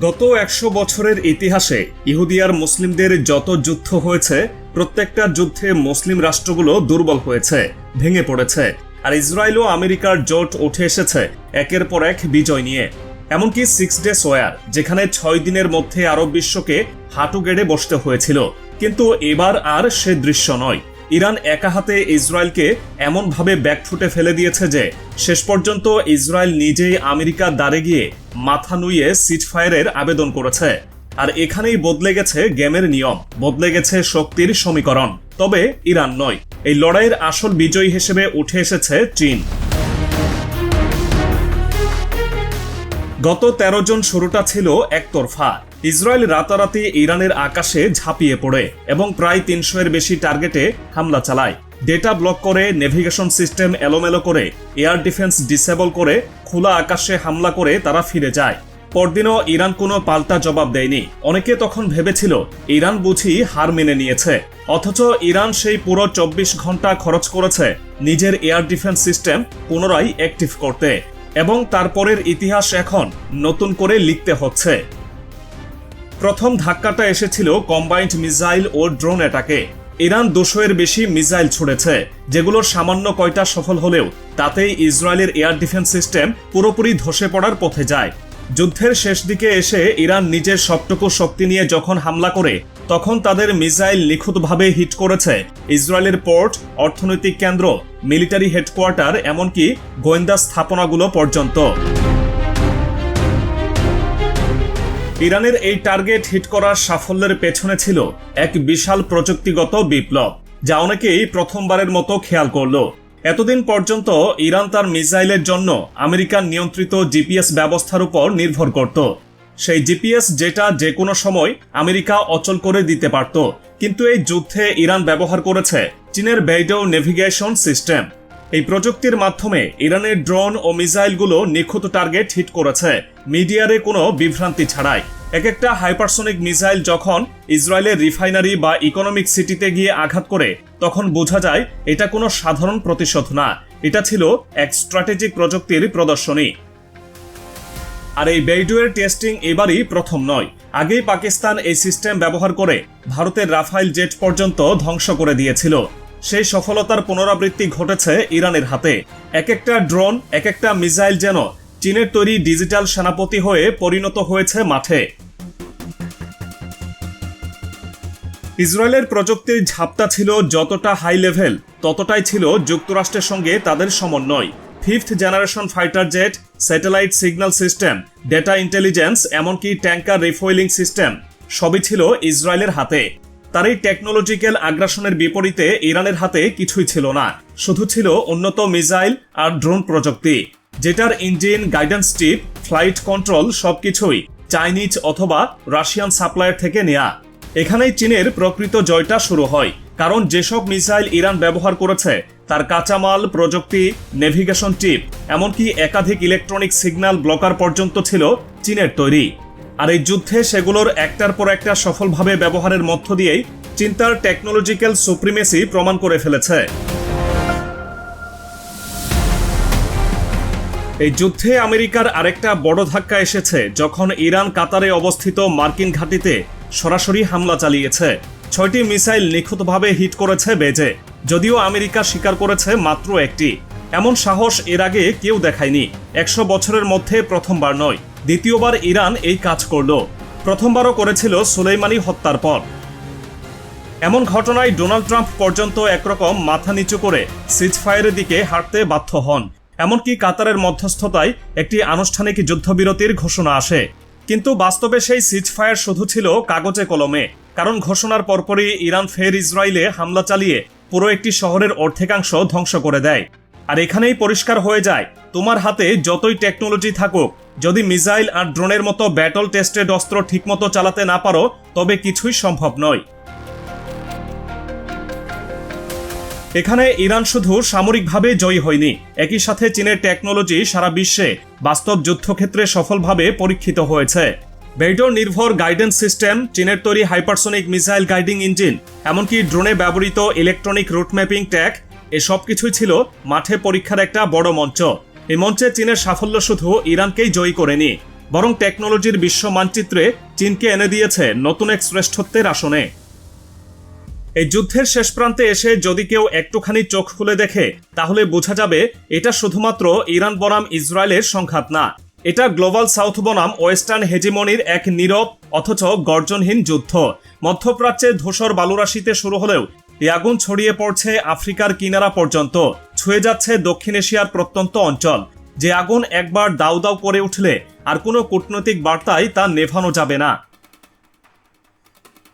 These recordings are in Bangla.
গত একশো বছরের ইতিহাসে ইহুদি আর মুসলিমদের যত যুদ্ধ হয়েছে, প্রত্যেকটা যুদ্ধে মুসলিম রাষ্ট্রগুলো দুর্বল হয়েছে, ভেঙে পড়েছে। আর ইসরায়েল ও আমেরিকার জোট উঠে এসেছে একের পর এক বিজয় নিয়ে। এমনকি সিক্স ডে সোয়ার যেখানে ছয় দিনের মধ্যে আরব বিশ্বকে হাঁটু গেড়ে বসতে হয়েছিল। কিন্তু এবার আর সে দৃশ্য নয়। ইরান একা হাতে ইসরায়েলকে এমনভাবে ব্যাকফুটে ফেলে দিয়েছে যে শেষ পর্যন্ত ইসরায়েল নিজেই আমেরিকা দাঁড়ে গিয়ে মাথা নুইয়ে সিজফায়ারের আবেদন করেছে। আর এখানেই বদলে গেছে গেমের নিয়ম, বদলে গেছে শক্তির সমীকরণ। তবে ইরান নয়, এই লড়াইয়ের আসল বিজয়ী হিসেবে উঠে এসেছে চীন। গত ১৩ জন শুরুটা ছিল একতরফা। ইসরায়েল রাতারাতি ইরানের আকাশে ঝাঁপিয়ে পড়ে এবং প্রায় তিনশো এর বেশি টার্গেটে হামলা চালায়। ডেটা ব্লক করে নেভিগেশন সিস্টেম এলোমেলো করে, এয়ার ডিফেন্স ডিসেবল করে, খোলা আকাশে হামলা করে তারা ফিরে যায়। পরদিনও ইরান কোনো পাল্টা জবাব দেয়নি। অনেকে তখন ভেবেছিল, ইরান বুঝি হার মেনে নিয়েছে। অথচ ইরান সেই পুরো চব্বিশ ঘণ্টা খরচ করেছে নিজের এয়ার ডিফেন্স সিস্টেম পুনরায় অ্যাক্টিভ করতে। এবং তারপরের ইতিহাস এখন নতুন করে লিখতে হচ্ছে। প্রথম ধাক্কাটা এসেছিল কম্বাইন্ড মিসাইল ও ড্রোন অ্যাটাকে। ইরান দুশো এর বেশি মিসাইল ছুড়েছে, যেগুলোর সামান্য কয়টা সফল হলেও তাতেই ইসরায়েলের এয়ার ডিফেন্স সিস্টেম পুরোপুরি ধসে পড়ার পথে যায়। যুদ্ধের শেষ দিকে এসে ইরান নিজের সবটুকু শক্তি নিয়ে যখন হামলা করে, তখন তাদের মিসাইল নিখুঁতভাবে হিট করেছে। ইসরায়েলের পোর্ট, অর্থনৈতিক কেন্দ্র, মিলিটারি হেডকোয়ার্টার, এমনকি গোয়েন্দা স্থাপনাগুলো পর্যন্ত। ইরানের এই টার্গেট হিট করার সাফল্যের পেছনে ছিল এক বিশাল প্রযুক্তিগত বিপ্লব, যা অনেকেই প্রথমবারের মতো খেয়াল করল। এতদিন পর্যন্ত ইরান তার মিসাইলের জন্য আমেরিকান নিয়ন্ত্রিত জিপিএস ব্যবস্থার উপর নির্ভর করত। সেই জিপিএস যেটা যে কোনো সময় আমেরিকা অচল করে দিতে পারত, কিন্তু এই যুদ্ধে ইরান ব্যবহার করেছে চীনের বেইডো নেভিগেশন সিস্টেম। এই প্রযুক্তির মাধ্যমে ইরানের ড্রোন ও মিসাইলগুলো নিখুঁত টার্গেট হিট করেছে। মিডিয়ারে কোনো বিভ্রান্তি ছাড়াই। এক একটা হাইপারসোনিক মিসাইল যখন ইসরায়েলের রিফাইনারি বা ইকোনমিক সিটিতে গিয়ে আঘাত করে, তখন বোঝা যায় এটা কোনো সাধারণ প্রতিশোধ না। এটা ছিল এক স্ট্র্যাটেজিক প্রযুক্তির প্রদর্শনী। আর এই বেইডুয়ের টেস্টিং এবারই প্রথম নয়। আগেই পাকিস্তান এই সিস্টেম ব্যবহার করে ভারতের রাফাইল জেট পর্যন্ত ধ্বংস করে দিয়েছিল। সেই সফলতার পুনরাবৃত্তি ঘটেছে ইরানের হাতে। এক একটা ড্রোন, এক একটা মিসাইল যেন চীনের তৈরি ডিজিটাল সেনাপতি হয়ে পরিণত হয়েছে মাঠে। ইসরায়েলের প্রযুক্তির ঝাপটা ছিল যতটা হাই লেভেল ততটাই ছিল যুক্তরাষ্ট্রের সঙ্গে তাদের সমন্বয়। Fifth generation fighter jet satellite signal system data intelligence এমনকি ট্যাঙ্কার রিফয়েলিং সিস্টেম সবই ছিল ইসরায়েলের হাতে। তার এই টেকনোলজিক্যাল আগ্রাসনের বিপরীতে ইরানের হাতে কিছুই ছিল না। শুধু ছিল উন্নত মিসাইল আর ড্রোন প্রযুক্তি, যেটার engine guidance tip flight control সবকিছুই চাইনিজ অথবা রাশিয়ান সাপ্লায়ার থেকে নেয়া। এখানেই চীনের প্রকৃত জয়টা শুরু হয়, কারণ যেসব মিসাইল ইরান ব্যবহার করেছে, তার কাঁচামাল, প্রযুক্তি নেভিগেশন টিপ এমনকি একাধিক ইলেকট্রনিক সিগন্যাল ব্লকার পর্যন্ত ছিল চীনের তৈরি। আর এই যুদ্ধে সেগুলোর একটার পর একটা সফলভাবে ব্যবহারের মধ্য দিয়েই চিন্তার টেকনোলজিক্যাল সুপ্রিমেসি প্রমাণ করে ফেলেছে। এই যুদ্ধে আমেরিকার আরেকটা বড় ধাক্কা এসেছে, যখন ইরান কাতারে অবস্থিত মার্কিন ঘাঁটিতে সরাসরি হামলা চালিয়েছে। ছয়টি মিসাইল নিখুঁতভাবে হিট করেছে বেজে, যদিও আমেরিকা স্বীকার করেছে মাত্র একটি। এমন সাহস এর আগে কেউ দেখায়নি, একশো বছরের মধ্যে প্রথমবার নয়। দ্বিতীয়বার ইরান এই কাজ করল। প্রথমবারও করেছিল সুলেইমানি হত্যার পর। এমন ঘটনায় ডোনাল্ড ট্রাম্প পর্যন্ত একরকম মাথা নিচু করে সিজফায়ারের দিকে হাঁটতে বাধ্য হন। এমনকি কাতারের মধ্যস্থতায় একটি আনুষ্ঠানিক যুদ্ধবিরতির ঘোষণা আসে। কিন্তু বাস্তবে সেই সিজফায়ার শুধু ছিল কাগজে কলমে। কারণ ঘোষণার পরপরই ইরান ফের ইসরায়েলে হামলা চালিয়ে পুরো একটি শহরের অর্ধেকাংশ ধ্বংস করে দেয়। আর এখানেই পরিষ্কার হয়ে যায়। তোমার হাতে যতই টেকনোলজি থাকুক, যদি মিসাইল আর ড্রোনের মতো ব্যাটল টেস্টেড অস্ত্র ঠিকমতো চালাতে না পারো, তবে কিছুই সম্ভব নয়। এখানে ইরান শুধু সামরিকভাবে জয়ী হয়নি, একই সাথে চীনের টেকনোলজি সারা বিশ্বে বাস্তব যুদ্ধক্ষেত্রে সফলভাবে পরীক্ষিত হয়েছে। বেইডর নির্ভর গাইডেন্স সিস্টেম চীনের তৈরি হাইপারসোনিক মিসাইল গাইডিং ইঞ্জিন এমনকি ড্রোনে ব্যবহৃত ইলেকট্রনিক রুট ম্যাপিং ট্যাগ এসব কিছুই ছিল মাঠে পরীক্ষার একটা বড় মঞ্চ। এই মঞ্চে চীনের সাফল্য শুধু ইরানকেই জয়ী করেনি, বরং টেকনোলজির বিশ্ব মানচিত্রে চীনকে এনে দিয়েছে নতুন এক শ্রেষ্ঠত্বের আসনে। এই যুদ্ধের শেষ প্রান্তে এসে যদি কেউ একটুখানি চোখ খুলে দেখে, তাহলে বোঝা যাবে এটা শুধুমাত্র ইরান বনাম ইসরায়েলের সংঘাত না, এটা গ্লোবাল সাউথ বনাম ওয়েস্টার্ন হেজিমনির এক নীরব অথচ গর্জনহীন যুদ্ধ। মধ্যপ্রাচ্যে ধূসর বালুরাশিতে শুরু হলেও এই আগুন ছড়িয়ে পড়ছে আফ্রিকার কিনারা পর্যন্ত। ছুঁয়ে যাচ্ছে দক্ষিণ এশিয়ার প্রত্যন্ত অঞ্চল। যে আগুন একবার দাউ দাউ করে উঠলে আর কোনো কূটনৈতিক বার্তায় তা নেভানো যাবে না।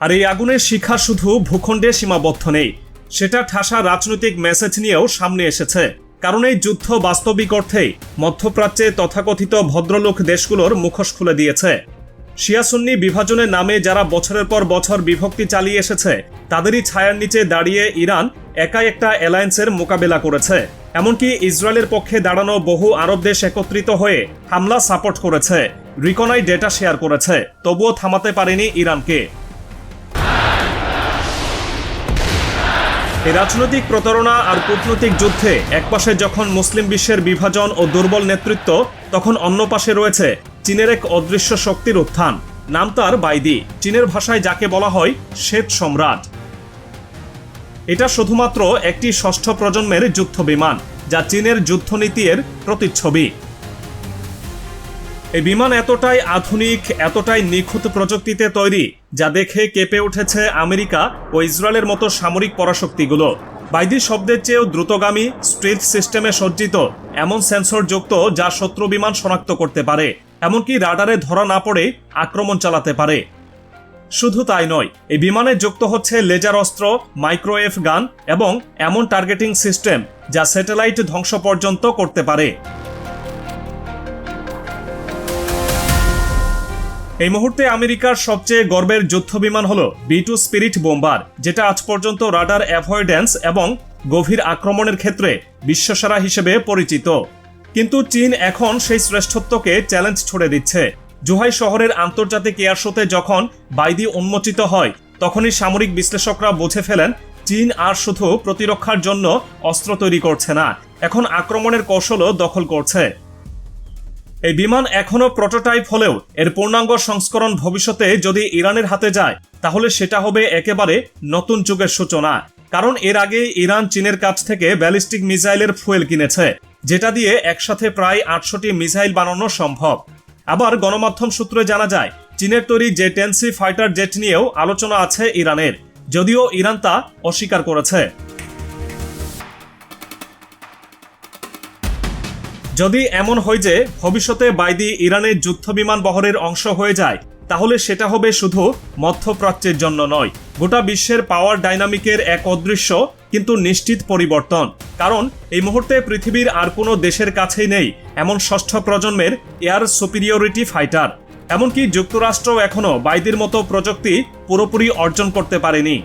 আর এই আগুনের শিখা শুধু ভূখণ্ডে সীমাবদ্ধ নেই। সেটা ঠাসা রাজনৈতিক মেসেজ নিয়েও সামনে এসেছে। কারণ এই যুদ্ধ বাস্তবিক অর্থেই মধ্যপ্রাচ্যে তথাকথিত ভদ্রলোক দেশগুলোর মুখোশ খুলে দিয়েছে। শিয়াসুন্নি বিভাজনের নামে যারা বছরের পর বছর বিভক্তি চালিয়ে এসেছে, তাদেরই ছায়ার নিচে দাঁড়িয়ে ইরান একাই একটা অ্যালায়েন্সের মোকাবেলা করেছে। এমনকি ইসরায়েলের পক্ষে দাঁড়ানো বহু আরব দেশ একত্রিত হয়ে হামলা সাপোর্ট করেছে রিকনাই ডেটা শেয়ার করেছে, তবুও থামাতে পারেনি ইরানকে। রাজনৈতিক প্রতারণা আর কূটনৈতিক যুদ্ধে একপাশে যখন মুসলিম বিশ্বের বিভাজন ও দুর্বল নেতৃত্ব, তখন অন্য পাশে রয়েছে চীনের এক অদৃশ্য শক্তির উত্থান। নাম তার বাইদি। চীনের ভাষায় যাকে বলা হয় শ্বেত সম্রাট। এটা শুধুমাত্র একটি ষষ্ঠ প্রজন্মের যুদ্ধ বিমান যা চীনের যুদ্ধনীতির প্রতিচ্ছবি। এই বিমান এতটাই আধুনিক, এতটাই নিখুঁত প্রযুক্তিতে তৈরি, যা দেখে কেঁপে উঠেছে আমেরিকা ও ইসরায়েলের মতো সামরিক পরাশক্তিগুলো। বাইদি শব্দের চেয়েও দ্রুতগামী স্ট্রিট সিস্টেমে সজ্জিত এমন সেন্সর যুক্ত যা শত্রু বিমান শনাক্ত করতে পারে। এমনকি রাডারে ধরা না পড়ে আক্রমণ চালাতে পারে। শুধু তাই নয়, এই বিমানে যুক্ত হচ্ছে লেজার অস্ত্র, মাইক্রোওয়েভ গান এবং এমন টার্গেটিং সিস্টেম যা স্যাটেলাইট ধ্বংস পর্যন্ত করতে পারে। এই মুহূর্তে আমেরিকার সবচেয়ে গর্বের যুদ্ধ বিমান হল বি টু স্পিরিট বোম্বার, যেটা আজ পর্যন্ত রাডার অ্যাভয়েডেন্স এবং গভীর আক্রমণের ক্ষেত্রে বিশ্বসেরা হিসেবে পরিচিত। কিন্তু চীন এখন সেই শ্রেষ্ঠত্বকে চ্যালেঞ্জ ছড়ে দিচ্ছে। জুহাই শহরের আন্তর্জাতিক এয়ার শোতে যখন বাইদি উন্মোচিত হয়, তখনই সামরিক বিশ্লেষকরা বুঝে ফেলেন চীন আর শুধু প্রতিরক্ষার জন্য অস্ত্র তৈরি করছে না, এখন আক্রমণের কৌশলও দখল করছে। এই বিমান এখনও প্রোটোটাইপ হলেও এর পূর্ণাঙ্গ সংস্করণ ভবিষ্যতে যদি ইরানের হাতে যায়, তাহলে সেটা হবে একেবারে নতুন যুগের সূচনা, কারণ এর আগে ইরান চীনের কাছ থেকে ব্যালিস্টিক মিসাইলের ফুয়েল কিনেছে। যেটা দিয়ে একসাথে প্রায় আটশোটি মিসাইল বানানো সম্ভব। আবার গণমাধ্যম সূত্রে জানা যায়, চীনের তৈরি জে টেনসি ফাইটার জেট নিয়েও আলোচনা আছে ইরানের, যদিও ইরান তা অস্বীকার করেছে। যদি এমন হয় যে ভবিষ্যতে বাইদি ইরানের যুদ্ধ বিমান বহরের অংশ হয়ে যায়, তাহলে সেটা হবে শুধু মধ্যপ্রাচ্যের জন্য নয়, গোটা বিশ্বের পাওয়ার ডাইনামিকের এক অদৃশ্য কিন্তু নিশ্চিত পরিবর্তন। কারণ, এই মুহূর্তে পৃথিবীর আর কোনো দেশের কাছেই নেই এমন ষষ্ঠ প্রজন্মের এয়ার সুপিরিয়রিটি ফাইটার। এমনকি যুক্তরাষ্ট্র এখনও বাইদের মতো প্রযুক্তি পুরোপুরি অর্জন করতে পারেনি।